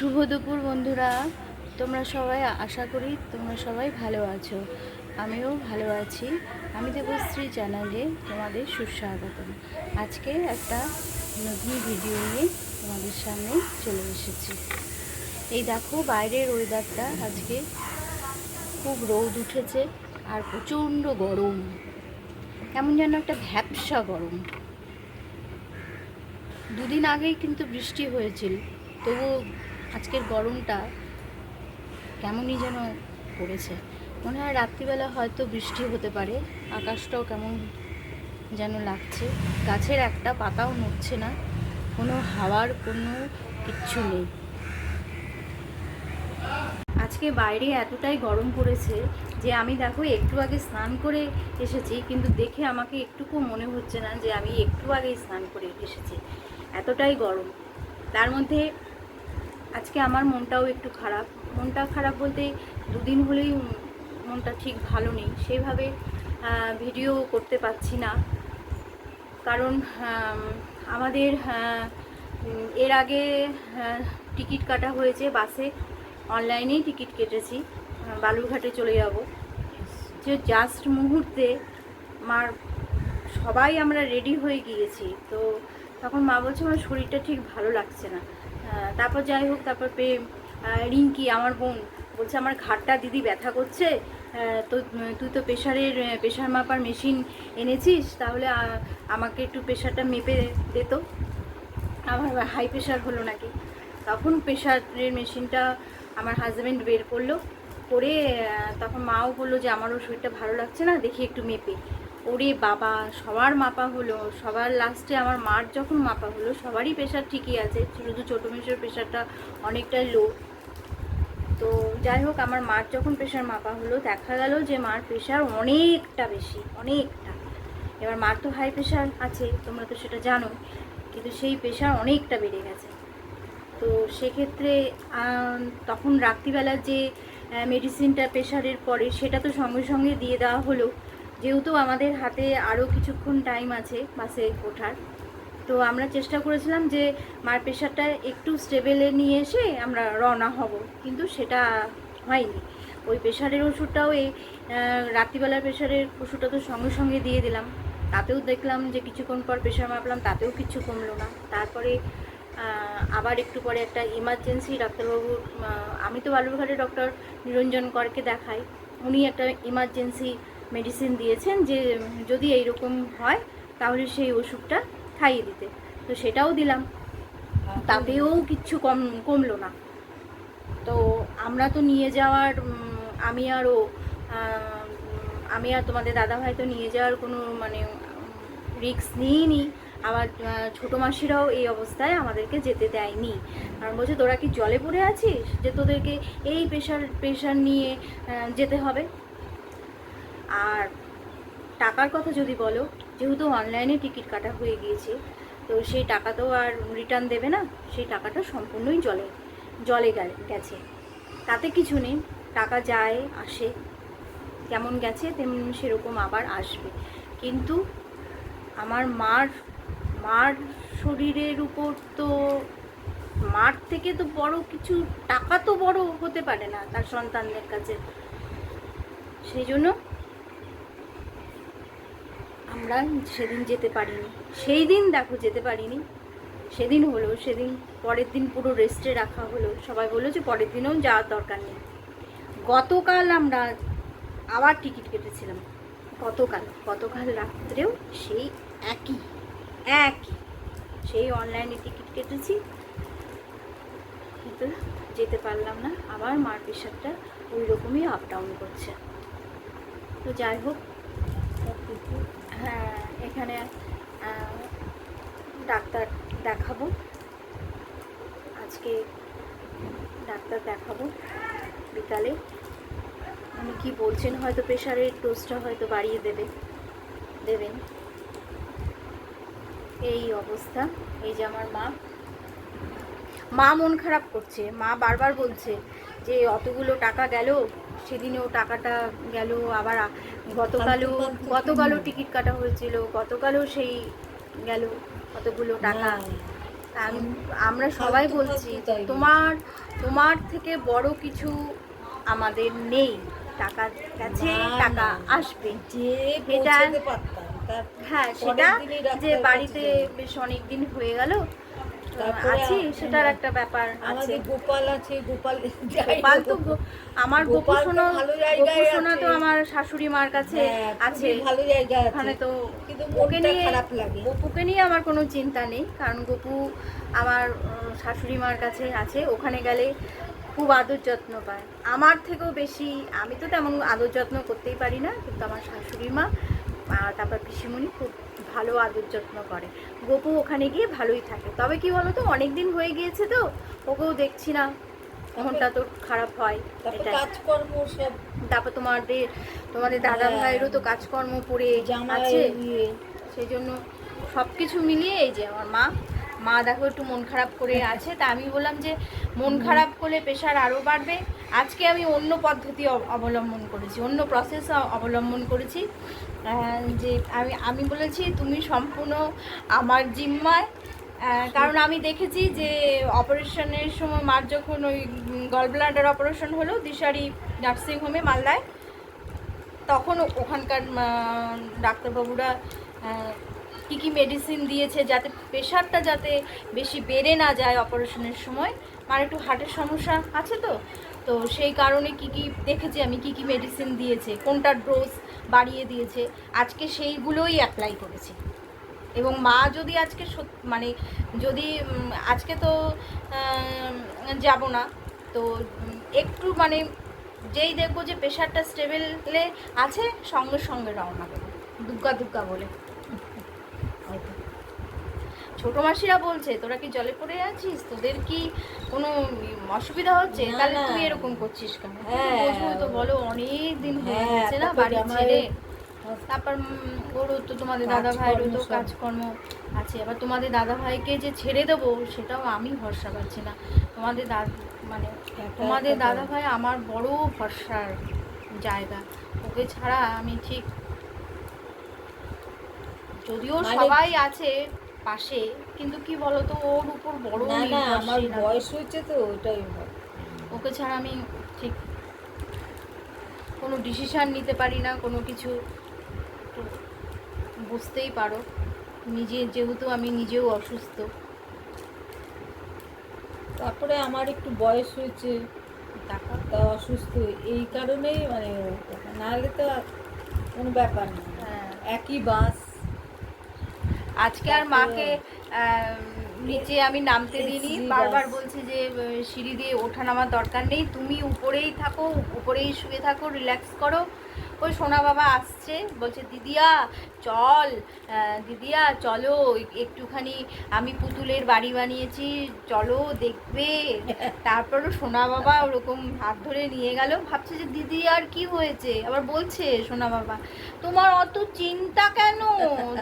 শুভ দুপুর বন্ধুরা। তোমরা সবাই আশা করি তোমরা সবাই ভালো আছো। আমিও ভালো আছি। আমি দেবশ্রী চ্যানেলে তোমাদের সুস্বাগতম। আজকে একটা নতুন ভিডিও নিয়ে তোমাদের সামনে চলে এসেছি। এই দেখো, বাইরের ওয়েদারটা আজকে খুব রোদ উঠেছে আর প্রচণ্ড গরম। কেমন যেন একটা ভ্যাপসা গরম। দুদিন আগেই কিন্তু বৃষ্টি হয়েছিল তবু আজকের গরমটা কেমনই যেন পড়েছে। মনে হয় রাত্রিবেলা হয়তো বৃষ্টি হতে পারে, আকাশটাও কেমন যেন লাগছে। গাছের একটা পাতাও নড়ছে না, কোনো হাওয়ার কোনো কিচ্ছু নেই। আজকে বাইরে এতটাই গরম পড়েছে যে আমি দেখো একটু আগে স্নান করে এসেছি, কিন্তু দেখে আমাকে একটুকু মনে হচ্ছে না যে আমি একটু আগেই স্নান করে এসেছি। এতটাই গরম। তার মধ্যে আজকে আমার মনটাও একটু খারাপ। মনটা খারাপ বলতে দুদিন হলেই মনটা ঠিক ভালো নেই। সেইভাবে আহ, ভিডিও করতে পারছি না। কারণ আমাদের এর আগে টিকিট কাটা হয়েছে বাসে। অনলাইনেই টিকিট কেটেছি। বালুরঘাটে চলে যাব। যে জাস্ট মুহূর্তে মার সবাই আমরা রেডি হয়ে গিয়েছি। তো তখন মা বলছে আমার শরীরটা ঠিক ভালো লাগছে না। তারপর যাই হোক, তারপর পেয়ে রিঙ্কি, আমার বোন, বলছে আমার ঘাটটা দিদি ব্যথা করছে তো তুই তো প্রেশারের প্রেশার মাপার মেশিন এনেছিস, তাহলে আমাকে একটু প্রেশারটা মেপে দিত আমার হাই প্রেশার হলো নাকি? তখন প্রেশারের মেশিনটা আমার হাজব্যান্ড বের করল, করে তখন মাও বলল যে, আমারও শরীরটা ভালো লাগছে না, দেখি একটু মেপে। ওরে বাবা, সবার মাপা হলো, সবার লাস্টে আমার মার যখন মাপা হলো, সবারই প্রেশার ঠিকই আছে, শুধু ছোটো মেশোর প্রেশারটা অনেকটাই লো তো যাই হোক, আমার মার যখন প্রেশার মাপা হলো, দেখা গেল যে মার প্রেশার অনেকটা বেশি, অনেকটা। এবার মার তো হাই প্রেশার আছে, তোমরা তো সেটা জানো কিন্তু সেই প্রেশার অনেকটা বেড়ে গেছে। তো সেক্ষেত্রে তখন রাত্রিবেলা যে মেডিসিনটা প্রেশারের পরে, সেটা তো সঙ্গে সঙ্গে দিয়ে দেওয়া হলো। যেহেতু আমাদের হাতে আরও কিছুক্ষণ টাইম আছে বাসে ওঠার, তো আমরা চেষ্টা করেছিলাম যে মার প্রেশারটা একটু স্টেবেলে নিয়ে এসে আমরা রওনা হব, কিন্তু সেটা হয়নি। ওই প্রেশারের ওষুধটাও এই রাত্রিবেলার প্রেশারের ওষুধটা তো সঙ্গে সঙ্গে দিয়ে দিলাম। তাতেও দেখলাম যে কিছুক্ষণ পর প্রেশার মাপলাম, তাতেও কিছু কমলো না। তারপরে আবার একটু পরে একটা ইমার্জেন্সি ডাক্তারবাবু আমি তো বালুরঘাটে ডক্টর নিরঞ্জন করকে দেখাই। উনি একটা ইমার্জেন্সি মেডিসিন দিয়েছেন যে, যদি এইরকম হয়, তাহলে সেই ওষুধটা খাইয়ে দিতে। তো সেটাও দিলাম। তাতেও কিচ্ছু কম, কমলো না। তো আমরা তো নিয়ে যাওয়ার আমি আর ও আমি আর তোমাদের দাদাভাই তো নিয়ে যাওয়ার কোনো মানে রিস্ক নিইনি। আবার ছোটো মাসিরাও এই অবস্থায় আমাদেরকে যেতে দেয়নি। কারণ বলছে, তোরা কি জলে পড়ে আছিস? যে তোদেরকে এই প্রেশার প্রেশার নিয়ে যেতে হবে। আর টাকার কথা যদি বলো, যেহেতু অনলাইনে টিকিট কাটা হয়ে গিয়েছে, তো সেই টাকা তো আর রিটার্ন দেবে না, সেই টাকাটা সম্পূর্ণই জলে জলে গেছে। তাতে কিছু নেই, টাকা যায়, আসে। কেমন গেছে, তেমন সেরকম আবার আসবে। কিন্তু আমার মার মার শরীরের উপর তো, মার থেকে তো বড় কিছু টাকা তো বড় হতে পারে না তার সন্তানদের কাছে। সেই জন্য আমরা সেদিন যেতে পারিনি। সেই দিন দেখো যেতে পারিনি। সেদিন হলো, সেদিন পরের দিন পুরো রেস্টে রাখা হলো। সবাই বলল যে পরের দিনেও যাওয়ার দরকার নেই। গতকাল আমরা আবার টিকিট কেটেছিলাম। গতকাল গতকাল রাত্রেও সেই একই একই। সেই অনলাইনে টিকিট কেটেছি। কিন্তু যেতে পারলাম না। আবার মার প্রেশারটা ওই রকমই আপ ডাউন করছে। তো যাই হোক এখানে ডাক্তার দেখাবো। আজকে ডাক্তার দেখাবো বিকালে। উনি কি বলছেন, হয়তো প্রেশারের ডোজটা হয়তো বাড়িয়ে দেবে, দেবেন। এই অবস্থা, এই যে আমার মা। মা মন খারাপ করছে, মা বারবার বলছে যে, অতগুলো টাকা গেল সেদিনেও টাকাটা গেল আবার গতকালও গতকালও টিকিট কাটা হয়েছিল গতকালও সেই গেল কতগুলো টাকা। আমরা সবাই বলছি তোমার তোমার থেকে বড় কিছু আমাদের নেই। টাকা না, টাকা আসবে। এটা- হ্যাঁ সেটা যে বাড়িতে বেশ অনেক দিন হয়ে গেল আছি সেটার একটা ব্যাপার আছে। গোপাল আছে গোপাল গোপাল তো আমার গোপাল গোপুসোনা তো আমার শাশুড়ি মার কাছে হ্যাঁ, আছে। ভালো জায়গা ওখানে তো কিন্তু ওকে নিয়ে খারাপ লাগে। গপুকে নিয়ে আমার কোনো চিন্তা নেই কারণ গপু আমার শাশুড়ি মার কাছে আছে। ওখানে গেলে খুব আদর যত্ন পায়। আমার থেকেও বেশি আমি তো তেমন আদর যত্ন করতেই পারি না কিন্তু আমার শাশুড়ি মা আর তারপর পিসিমণি খুব ভালো আদর যত্ন করে। গোপু ওখানে গিয়ে ভালোই থাকে। তবে কি বলো তো অনেক দিন হয়ে গিয়েছে তো ওকেও দেখছি না। মনটা তো খারাপ হয় তারপর কাজকর্ম সব তারপর তোমাদের তোমাদের দাদা। ভাইয়েরও তো কাজকর্ম পড়ে আছে। ইয়ে। সেই জন্য সব কিছু মিলিয়ে এই যে আমার মা মা দেখো একটু মন খারাপ করে আছে তা আমি বললাম যে মন খারাপ করলে প্রেশার আরও বাড়বে। আজকে আমি অন্য পদ্ধতি অব- অবলম্বন করেছি অন্য প্রসেস অবলম্বন করেছি। যে আমি আমি বলেছি তুমি সম্পূর্ণ আমার জিম্মায়। কারণ আমি দেখেছি যে অপারেশনের সময় মার যখন ওই গল ব্লাডার অপারেশন হলো দিশারি নার্সিংহোমে মালদায় তখন ওখানকার ডাক্তারবাবুরা কী কী মেডিসিন দিয়েছে যাতে প্রেশারটা যাতে বেশি বেড়ে না যায় অপারেশনের সময়? মার একটু হার্টের সমস্যা আছে তো? তো সেই কারণে কি কি দেখেছি আমি, কি কি মেডিসিন দিয়েছে, কোনটার ডোজ বাড়িয়ে দিয়েছে, আজকে সেইগুলোই অ্যাপ্লাই করেছি। এবং মা যদি আজকে মানে যদি আজকে তো যাব না, তো একটু মানে যেই দেখব যে প্রেশারটা স্টেবেলে আছে, সঙ্গে সঙ্গে রওনা দেবো। দুগ্গা দুগ্গা বলে। ছোট মাসিরা বলছে তোরা কি জলে পড়ে আছিস? তোদের কি কোনো অসুবিধা হচ্ছে? তাহলে তুই এরকম করছিস কেন? হ্যাঁ। তো বলো অনেক দিন হয়ে হ্যাঁ, গেছে না বাড়ি ছেড়ে। তারপর ওরও তো তোমাদের দাদা ভাইয়েরও তো কাজকর্ম আছে। আবার তোমাদের দাদা ভাইকে যে ছেড়ে দেবো সেটাও আমি ভরসা পাচ্ছি না। তোমাদের দাদা মানে তোমাদের দাদা ভাই আমার বড় ভরসার জায়গা। ওকে ছাড়া আমি ঠিক যদিও মানে- সবাই আছে পাশে কিন্তু কি বলতো ওর উপর বড় না না আমার বয়স হয়েছে তো ওটাই হয়। ওকে ছাড়া আমি ঠিক কোনো ডিসিশান নিতে পারি না কোনো কিছু বুঝতেই পারো। নিজে যেহেতু আমি নিজেও অসুস্থ। তারপরে আমার একটু বয়স হয়েছে তা অসুস্থ এই কারণেই মানে নাহলে তো আর কোনো ব্যাপার না। হ্যাঁ। একই বাস। আজকে আর মাকে নিচে আমি নামতে দিইনি। বারবার বলছি যে সিঁড়ি দিয়ে ওঠা নামার দরকার নেই। তুমি উপরেই থাকো উপরেই শুয়ে থাকো রিল্যাক্স করো। ওই সোনা বাবা আসছে বলছে দিদিয়া চল দিদিয়া চলো একটুখানি আমি পুতুলের বাড়ি বানিয়েছি চলো দেখবে। তারপরও সোনা বাবা ওরকম হাত ধরে নিয়ে গেল ভাবছে যে দিদি আর কি হয়েছে? আবার বলছে সোনা বাবা তোমার অত চিন্তা কেন?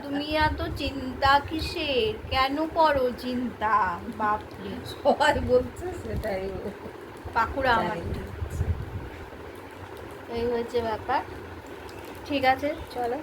তুমি এত চিন্তা কিসের? কেন করো চিন্তা? বাপরে। সবাই বলছে সেটাই পাকুড়া আমার। এই হচ্ছে ব্যাপার। ঠিক আছে চলো।